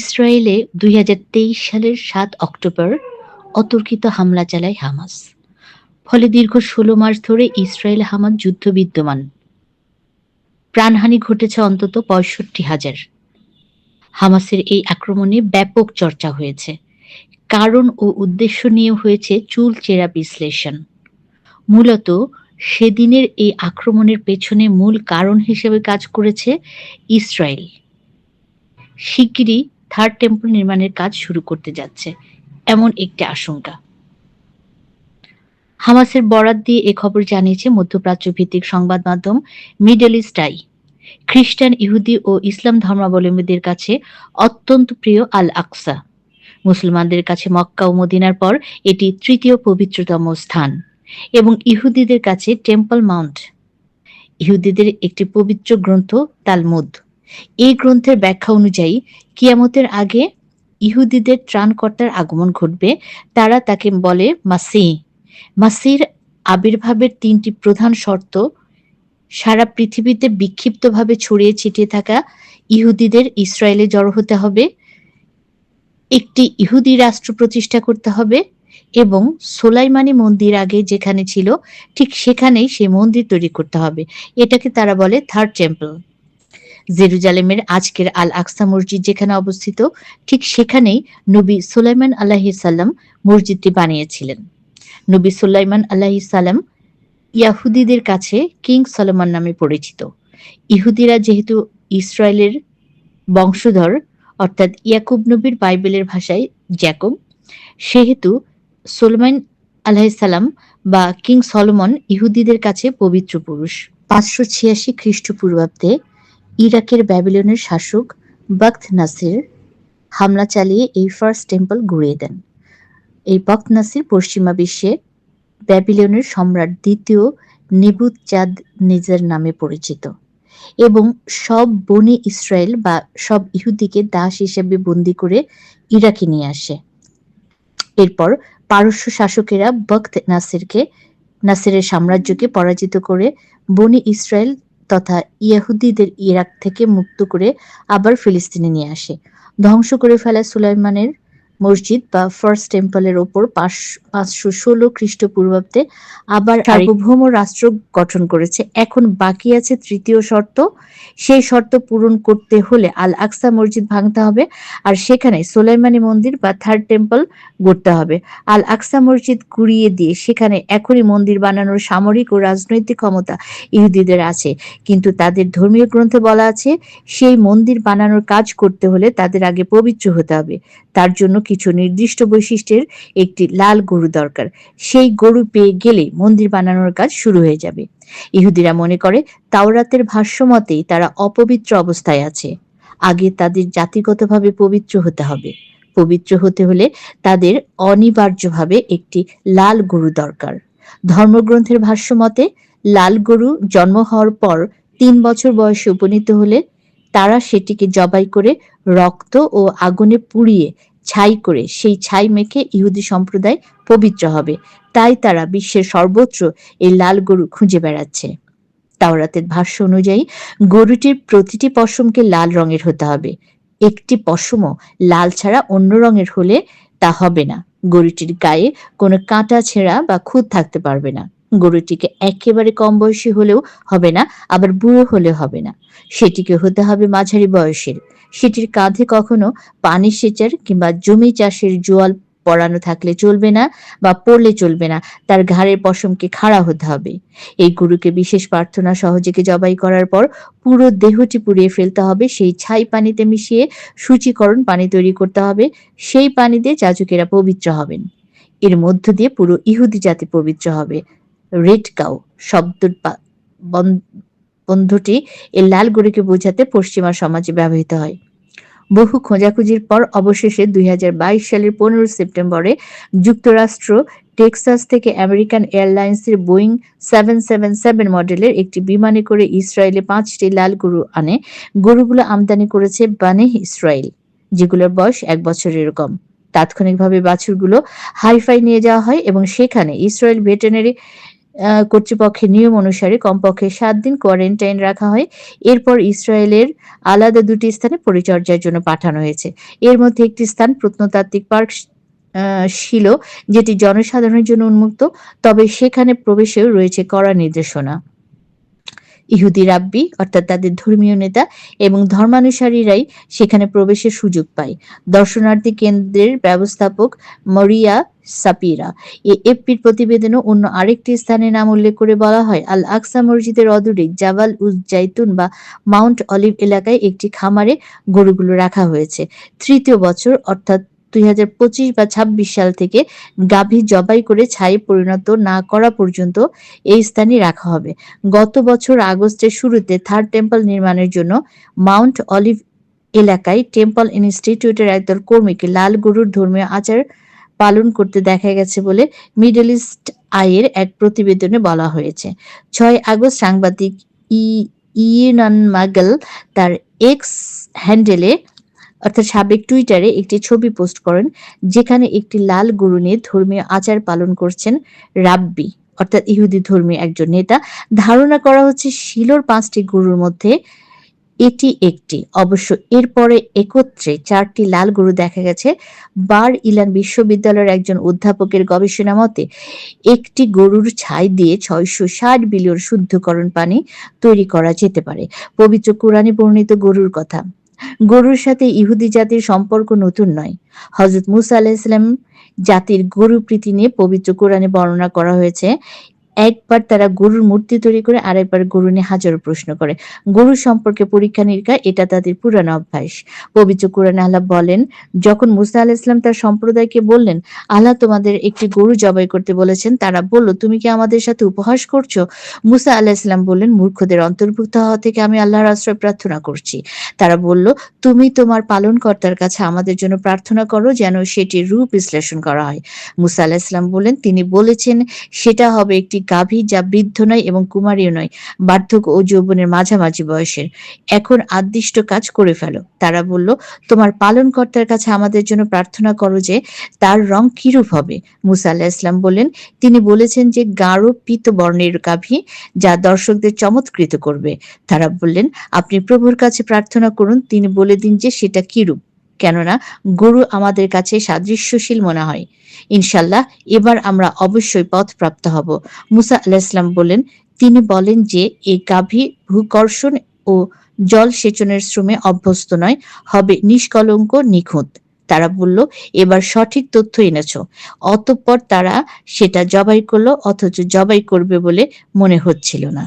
ইসরায়েলে দুই হাজার তেইশ সালের সাত অক্টোবর অতর্কিত হামলা চালায় হামাস। ফলে দীর্ঘ ষোলো মাস ধরে ইসরায়েল হামাস যুদ্ধ বিদ্যমান। প্রাণহানি ঘটেছে অন্তত পঁয়ষট্টি হাজার। হামাসের এই আক্রমণে ব্যাপক চর্চা হয়েছে। কারণ ও উদ্দেশ্য নিয়ে হয়েছে চুল চেরা বিশ্লেষণ। মূলত সেদিনের এই আক্রমণের পেছনে মূল কারণ হিসেবে কাজ করেছে ইসরায়েল। শিগগিরই থার্ড টেম্পল নির্মাণের কাজ শুরু করতে যাচ্ছে, এমন একটি আশঙ্কা। হামাসের বরাত দিয়ে এ খবর জানিয়েছে মধ্যপ্রাচ্য ভিত্তিক সংবাদ মাধ্যম মিডল ইস্ট আই। খ্রিস্টান, ইহুদি ও ইসলাম ধর্মাবলম্বীদের কাছে অত্যন্ত প্রিয় আল আকসা মুসলমানদের কাছে মক্কা ও মদিনার পর এটি তৃতীয় পবিত্রতম স্থান এবং ইহুদিদের কাছে টেম্পল মাউন্ট। ইহুদিদের একটি পবিত্র গ্রন্থ তালমুদ। এই গ্রন্থের ব্যাখ্যা অনুযায়ী, কিয়ামতের আগে ইহুদিদের ত্রাণকর্তার আগমন ঘটবে, তারা তাকে বলে মাসি মাসির আবির্ভাবের তিনটি প্রধান শর্ত, সারা পৃথিবীতে বিক্ষিপ্তভাবে ছড়িয়ে ছিটিয়ে থাকা ইহুদিদের ইসরায়েলে জড়ো হতে হবে, একটি ইহুদি রাষ্ট্র প্রতিষ্ঠা করতে হবে এবং সোলাইমানি মন্দির আগে যেখানে ছিল, ঠিক সেখানেই সে মন্দির তৈরি করতে হবে। এটাকে তারা বলে থার্ড টেম্পল জেরুজালেমের আজকের আল আকসা মসজিদ যেখানে অবস্থিত, ঠিক সেখানেই নবী সুলাইমান আলাহিসাল্লাম মসজিদটি বানিয়েছিলেন। নবী সুলাইমান আলাহিসাল্লাম ইয়াহুদিদের কাছে কিং সলমান নামে পরিচিত। ইহুদিরা যেহেতু ইসরায়েলের বংশধর, অর্থাৎ ইয়াকুব নবীর বাইবেলের ভাষায় জ্যাকব, সেহেতু সোলমান আলাহিসাল্লাম বা কিং সলমন ইহুদিদের কাছে পবিত্র পুরুষ। পাঁচশো ছিয়াশি খ্রিস্টপূর্বাব্দে ইরাকের ব্যাবিলনের শাসক বক্ত নাসির হামলা চালিয়ে এই ফার্স্ট টেম্পল ঘুরিয়ে দেন। এই বক্ত নাসির পশ্চিমা বিশ্বে ব্যাবিলনের সম্রাট দ্বিতীয় নিবুত চাঁদ নিজের নামে পরিচিত এবং সব বনি ইসরায়েল বা সব ইহুদিকে দাস হিসেবে বন্দি করে ইরাকে নিয়ে আসে। এরপর পারস্য শাসকেরা বক্ত নাসিরকে, নাসিরের সাম্রাজ্যকে পরাজিত করে বনি ইসরায়েল তথা ইয়াহুদিদের ইরাক থেকে মুক্ত করে আবার ফিলিস্তিনে নিয়ে আসে। ধ্বংস করে ফেলা সুলাইমানের মসজিদ বা ফার্স্ট টেম্পলের ওপর পাঁচশো ষোলো খ্রিস্টপূর্বাব্দে আবার সার্বভৌম রাষ্ট্র গঠন করেছে। এখন বাকি আছে তৃতীয় শর্ত। সেই শর্ত পূরণ করতে হলে আল আকসা মসজিদ ভাঙতে হবে আর সেখানে সোলাইমানি মন্দির বা থার্ড টেম্পল গড়তে হবে। আল আকসা মসজিদ কুড়িয়ে দিয়ে সেখানে এখনই মন্দির বানানোর সামরিক ও রাজনৈতিক ক্ষমতা ইহুদিদের আছে। কিন্তু তাদের ধর্মীয় গ্রন্থে বলা আছে সেই মন্দির বানানোর কাজ করতে হলে তাদের আগে পবিত্র হতে হবে। তার জন্য কিছু নির্দিষ্ট বৈশিষ্ট্যের একটি লাল গরু দরকার। সেই গরু পেয়ে গেলে মন্দির বানানোর কাজ শুরু হয়ে যাবে। ইহুদিরা মনে করে, তাওরাতের ভাষ্য মতেই তারা অপবিত্র অবস্থায় আছে। আগে তাদের জাতিগতভাবে পবিত্র হতে হবে। পবিত্র হতে হলে তাদের অনিবার্যভাবে একটি লাল গরু দরকার। ধর্মগ্রন্থের ভাষ্য মতে, লাল গরু জন্ম হওয়ার পর তিন বছর বয়সে উপনীত হলে তারা সেটিকে জবাই করে রক্ত ও আগুনে পুড়িয়ে ছাই করে, সেই ছাই মেখে ইহুদি সম্প্রদায় পবিত্র হবে। তাই তারা বিশ্বের সর্বত্র এই লাল গরু খুঁজে বেড়াচ্ছে। তাওরাতের ভাষ্য অনুযায়ী, গরুটির প্রতিটি পশমকে লাল রঙের হতে হবে। একটি পশমও লাল ছাড়া অন্য রঙের হলে তা হবে না। গরুটির গায়ে কোনো কাঁটা ছেঁড়া বা খুদ থাকতে পারবে না। গরুটিকে একেবারে কম বয়সী হলেও হবে না, আবার বুড়ো হলে হবে না। সেটিকে হতে হবে মাঝারি বয়সের। সেটির কাঁধে কখনো পানি সেচার কিংবা জমি চাষের জোয়াল পড়ানো থাকলে চলবে না বা পড়লে চলবে না, তার ঘাড়ের পশমকে খাড়া হতে হবে। এই গরুকে বিশেষ প্রার্থনা সহজেকে জবাই করার পর পুরো দেহটি পুড়িয়ে ফেলতে হবে, সেই ছাই পানিতে মিশিয়ে সূচীকরণ পানি তৈরি করতে হবে, সেই পানিতে যাজকেরা পবিত্র হবেন। এর মধ্য দিয়ে পুরো ইহুদি জাতি পবিত্র হবে। রেড কাউ শব্দ বন্ধুটি এই লাল গরুকে বোঝাতে পশ্চিমা সমাজে ব্যবহৃত হয়। বহু খোঁজাখুঁজির পর অবশেষে দুই হাজার বাইশ সালের পনেরো সেপ্টেম্বরে যুক্তরাষ্ট্র, টেক্সাস থেকে আমেরিকান এয়ারলাইন্সের বোয়িং সেভেন সেভেন সেভেন মডেলের একটি বিমানে করে ইসরায়েলে পাঁচটি লাল গরু আনে। গরুগুলো আমদানি করেছে বানে ইসরায়েল, যেগুলোর বয়স এক বছর এরকম তাৎক্ষণিকভাবে বাছুরগুলো হাইফাই নিয়ে যাওয়া হয় এবং সেখানে ইসরায়েল ভেটেনারি কর্তৃপক্ষের নিয়ম অনুসারে কমপক্ষে সাত দিন কোয়ারেন্টাইন রাখা হয়। এরপর ইসরায়েলের আলাদা দুটি স্থানে পরিচর্যার জন্য পাঠানো হয়েছে। এর মধ্যে একটি স্থান প্রত্নতাত্ত্বিক পার্ক ছিল যেটি জনসাধারণের জন্য উন্মুক্ত, তবে সেখানে প্রবেশেও রয়েছে কড়া নির্দেশনা। ইহুদি রাব্বি, অর্থাৎ তাদের ধর্মীয় নেতা এবং ধর্মানুসারীরাই সেখানে প্রবেশের সুযোগ পায়। দর্শনার্থী কেন্দ্রের ব্যবস্থাপক মরিয়া সাপিরা। এফপির প্রতিবেদনে অন্য আরেকটি স্থানের নাম উল্লেখ করে বলা হয় আল আকসা মসজিদের অদূরে জাবাল উজ জাইতুন বা মাউন্ট অলিভ এলাকায় একটি খামারে গরুগুলো রাখা হয়েছে। তৃতীয় বছর, অর্থাৎ দুই হাজার পঁচিশ বা ২৬ সাল থেকে গাভী জবাই করে ছাই পরিণত না করা পর্যন্ত এই স্থানে রাখা হবে। গত বছর আগস্টের শুরুতে থার্ড টেম্পল নির্মাণের জন্য মাউন্ট অলিভ এলাকায় টেম্পল ইনস্টিটিউটের একদল কর্মীকে লাল গরুর ধর্মীয় আচার পালন করতে দেখা গেছে বলে মিডল ইস্ট আইয়ের এক প্রতিবেদনে বলা হয়েছে। ছয় আগস্ট সাংবাদিক ই ইয়ুনান মাগল তার এক্স হ্যান্ডেলে অর্থাৎ সাবেক টুইটারে একটি ছবি পোস্ট করেন, যেখানে একটি লাল গরু নিয়ে ধর্মীয় আচার পালন করছেন রাব্বি, অর্থাৎ ইহুদি ধর্মীয় একজন নেতা। ধারণা করা হচ্ছে শিলোর পাঁচটি গরুর মধ্যে এটি একটি। অবশ্য এরপরে একত্রে চারটি লাল গরু দেখা গেছে। বার ইলান বিশ্ববিদ্যালয়ের একজন অধ্যাপকের গবেষণা মতে, একটি গরুর ছাই দিয়ে ছয়শো ষাট বিলিয়ন শুদ্ধকরণ পানি তৈরি করা যেতে পারে। পবিত্র কোরআনে বর্ণিত গরুর কথা। গরুর সাথে ইহুদি জাতির সম্পর্ক নতুন নয়। হজরত মুসা আলাহিসাম জাতির গরু প্রীতি নিয়ে পবিত্র কোরআনে বর্ণনা করা হয়েছে একবার তারা গরুর মূর্তি তৈরি করে, আরেকবার গরু নিয়ে হাজারো প্রশ্ন করে। গরু সম্পর্কে পরীক্ষা নিরীক্ষা, এটা তাদের পুরানো অভ্যাস। পবিত্র কোরআনে আল্লাহ বলেন, যখন মুসা আলাহ ইসলাম তার সম্প্রদায়কে বললেন, আল্লাহ তোমাদের একটি গরু জবাই করতে বলেছেন তারা বলল, তুমি কি আমাদের সাথে উপহাস করছ? মুসা আলাহ ইসলাম বললেন, মূর্খদের অন্তর্ভুক্ত হওয়া থেকে আমি আল্লাহর আশ্রয় প্রার্থনা করছি। তারা বলল, তুমি তোমার পালনকর্তার কাছে আমাদের জন্য প্রার্থনা করো যেন সেটির রূপ বিশ্লেষণ করা হয়। মুসা আলাহ ইসলাম বললেন, তিনি বলেছেন, সেটা হবে একটি গাভী যা বৃদ্ধ নয় এবং কুমারীও নয়, বার্ধক্য ও যৌবনের মাঝামাঝি বয়সের। এখন আদিষ্ট কাজ করে ফেলো। তারা বলল, তোমার পালনকর্তার কাছে আমাদের জন্য প্রার্থনা করো যে তার রং কিরূপ হবে। মুসা আল্লাহ ইসলাম বললেন, তিনি বলেছেন যে গাঢ় পিত বর্ণের গাভী যা দর্শকদের চমৎকৃত করবে। তারা বললেন, আপনি প্রভুর কাছে প্রার্থনা করুন, তিনি বলে দিন যে সেটা কিরূপ। কেননা গরু আমাদের কাছে সাদৃশ্যশীল মনে হয়। ইনশাল্লাহ এবার আমরা অবশ্যই পথ প্রাপ্ত হব। মুসা আল্লাহ ইসলাম বলেন তিনি বলেন যে এই গাভী ভূকর্ষণ ও জল সেচনের শ্রমে অভ্যস্ত নয়, হবে নিষ্কলঙ্ক, নিখুঁত। তারা বলল, এবার সঠিক তথ্য এনেছ। অতঃপর তারা সেটা জবাই করল, অথচ জবাই করবে বলে মনে হচ্ছিল না।